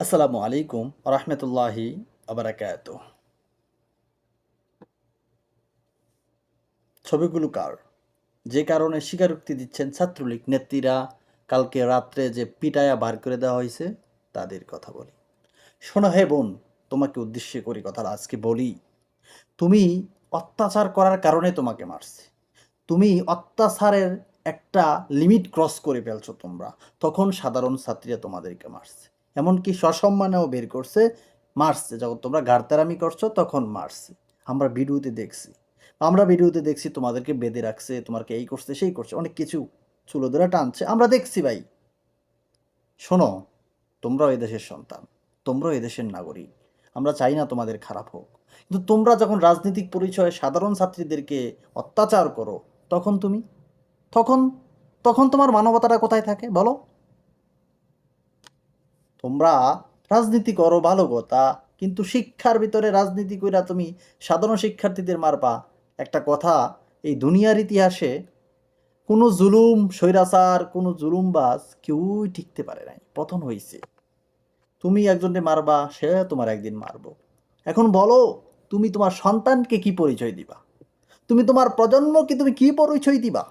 আসসালামু আলাইকুম রহমতুল্লাহি আবরাকাত ছবিগুলো কার? যে কারণে স্বীকারোক্তি দিচ্ছেন ছাত্রলীগ নেত্রীরা। কালকে রাত্রে যে পিটায়া বার করে দেওয়া হয়েছে, তাদের কথা বলি। শোনো হে বোন, তোমাকে উদ্দেশ্য করি কথাটা আজকে বলি। তুমি অত্যাচার করার কারণে তোমাকে মারছে। তুমি অত্যাচারের একটা লিমিট ক্রস করে ফেলছো তোমরা। তখন সাধারণ ছাত্রীরা তোমাদেরকে মারছে। এমনকি সসম্মানেও বের করছে মারছে যখন তোমরা গাড়তারামি করছ, তখন মারছে আমরা ভিডিওতে দেখছি। আমরা ভিডিওতে দেখছি, তোমাদেরকে বেঁধে রাখছে তোমাকে এই করছে, সেই করছে, অনেক কিছু চুলো ধরে টানছে। আমরা দেখছি ভাই, শোনো, তোমরাও এই দেশের সন্তান, তোমরাও এই দেশের নাগরিক। আমরা চাই না তোমাদের খারাপ হোক। কিন্তু তোমরা যখন রাজনৈতিক পরিচয়ে সাধারণ ছাত্রীদেরকে অত্যাচার করো, তখন তুমি? তখন? তখন তোমার মানবতাটা কোথায় থাকে বলো? তোমরা রাজনীতি করো ভালো কথা, কিন্তু শিক্ষার ভিতরে রাজনীতি কইরা তুমি সাধারণ শিক্ষার্থীদের মারবা। একটা কথা, এই দুনিয়ার ইতিহাসে কোনো জুলুম, স্বৈরাচার, কোনো জুলুমবাজ কেউই টিকতে পারে নাই। পতন হয়েছে তুমি একজনকে মারবা, সে তোমার একদিন মারবো। এখন বলো, তুমি তোমার সন্তানকে কি পরিচয় দিবা? তুমি তোমার প্রজন্মকে তুমি কি পরিচয় দিবা?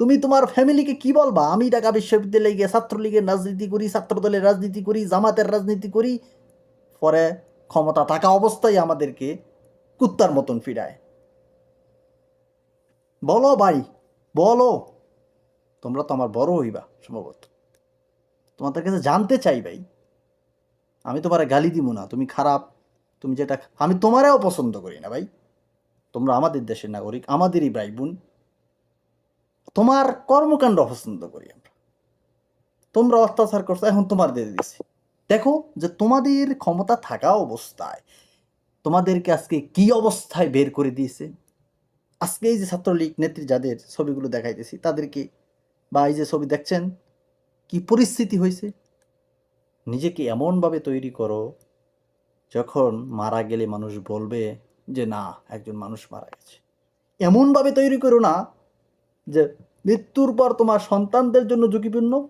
তুমি তোমার ফ্যামিলিকে কি বলবা? আমি ঢাকা বিশ্ববিদ্যালয়ে গিয়ে ছাত্রলীগের রাজনীতি করি, ছাত্রদলের রাজনীতি করি, জামাতের রাজনীতি করি, পরে ক্ষমতা থাকা অবস্থায় আমাদেরকে কুত্তার মতন ফিরায়। বলো ভাই, বলো। তোমরা তো আমার বড় হইবা, সম্ভবত। তোমাদের কাছে জানতে চাই ভাই, আমি তোমার গালি দিব না, তুমি খারাপ, তুমি যেটা, আমি তোমারেও পছন্দ করি না ভাই। তোমরা আমাদের দেশের নাগরিক, আমাদেরই ভাই বোন। তোমার কর্মকাণ্ড পছন্দ করি আমরা। তোমরা অত্যাচার করছ, এখন তোমার দিয়ে দিছি। দেখো যে তোমাদের ক্ষমতা থাকা অবস্থায় তোমাদেরকে আজকে কি অবস্থায় বের করে দিয়েছে? আজকে এই যে ছাত্রলীগ নেত্রী যাদের ছবিগুলো দেখাইতেছি, তাদেরকে বা এই যে ছবি দেখছেন, কি পরিস্থিতি হয়েছে? নিজেকে এমনভাবে তৈরি করো, যখন মারা গেলে মানুষ বলবে যে, না, একজন মানুষ মারা গেছে। এমনভাবে তৈরি করো না যে মৃত্যুর পর তোমার সন্তানদের জন্য ঝুঁকিপূর্ণ,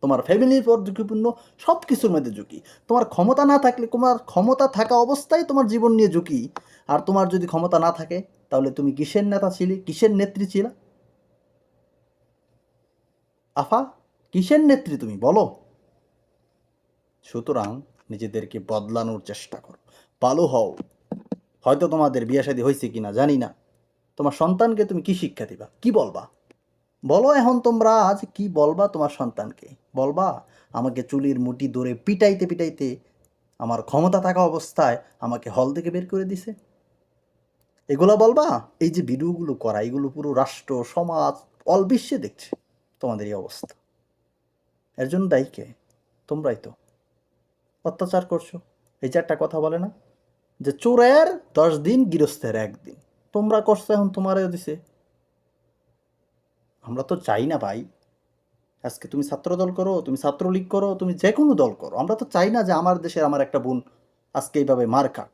তোমার ফ্যামিলির পর ঝুঁকিপূর্ণ সব কিছুর মধ্যে ঝুঁকি। তোমার ক্ষমতা না থাকলে, তোমার ক্ষমতা থাকা অবস্থায় তোমার জীবন নিয়ে ঝুঁকি। আর তোমার যদি ক্ষমতা না থাকে, তাহলে তুমি কিসের নেতা ছিলে, কিসের নেত্রী ছিল? আফা, কিসের নেত্রী তুমি? বলো। সুতরাং নিজেদেরকে বদলানোর চেষ্টা করো। ভালো হও। হয়তো তোমাদের বিয়ে শাদী হয়েছে কিনা জানি না। তোমার সন্তানকে তুমি কি শিক্ষা দিবা? কি বলবা? বলো এখন তোমরা আজ কি বলবা তোমার সন্তানকে? বলবা, আমাকে চুলির মুটি ধরে পিটাইতে পিটাইতে আমার ক্ষমতা থাকা অবস্থায় আমাকে হল থেকে বের করে দিছে। এগুলো বলবা? এই যে ভিডিওগুলো করা, এগুলো পুরো রাষ্ট্র, সমাজ অল বিশ্বে দেখছে তোমাদের এই অবস্থা। এর জন্য দায়ী কে? তোমরাই তো। অত্যাচার করছ। এই যে একটা কথা বলে না? যে চোরের দশ দিন, গৃহস্থের একদিন। তোমরা করছ এখন, তোমারও দিছে। আমরা তো চাই না ভাই। আজকে তুমি ছাত্র দল করো, তুমি ছাত্রলীগ করো, তুমি যে কোনো দল করো। আমরা তো চাই না যে আমার দেশের আমার একটা বোন আজকে এইভাবে মার খাক।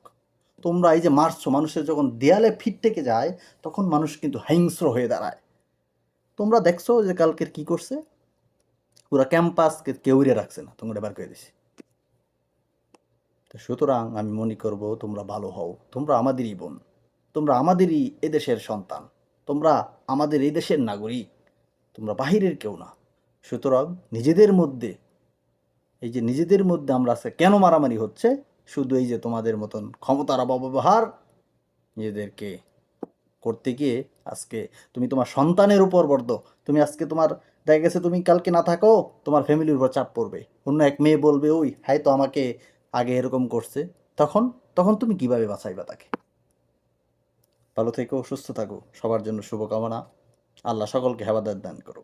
তোমরা এই যে মারছো, মানুষের যখন দেয়ালে ফিট থেকে যায়, তখন মানুষ কিন্তু হিংস্র হয়ে দাঁড়ায়। তোমরা দেখছ যে কালকের কি করছে? পুরো ক্যাম্পাসকে কেউরে রাখছে না। তোমরা বার করে দিছে। সুতরাং আমি মনে করব তোমরা ভালো হও, তোমরা আমাদেরই বোন। তোমরা আমাদেরই এদেশের সন্তান। তোমরা আমাদের এই দেশের নাগরিক। তোমরা বাহিরের কেউ না। সুতরাং নিজেদের মধ্যে, এই যে নিজেদের মধ্যে আমরা আজকে কেন মারামারি হচ্ছে, শুধু এই যে তোমাদের মতন ক্ষমতার অপব্যবহার, নিজেদেরকে করতে গিয়ে আজকে তুমি তোমার সন্তানের উপর বর্দ তুমি আজকে তোমার, দেখা গেছে তুমি কালকে না থাকো, তোমার ফ্যামিলির উপর চাপ পড়বে। অন্য এক মেয়ে বলবে, ওই হাই তো আমাকে আগে এরকম করছে। তখন তখন তুমি কীভাবে বাঁচাইবা তাকে? ভালো থেকো সুস্থ থাকো। সবার জন্য শুভকামনা। আল্লাহ সকলকে হেবাদার দান করো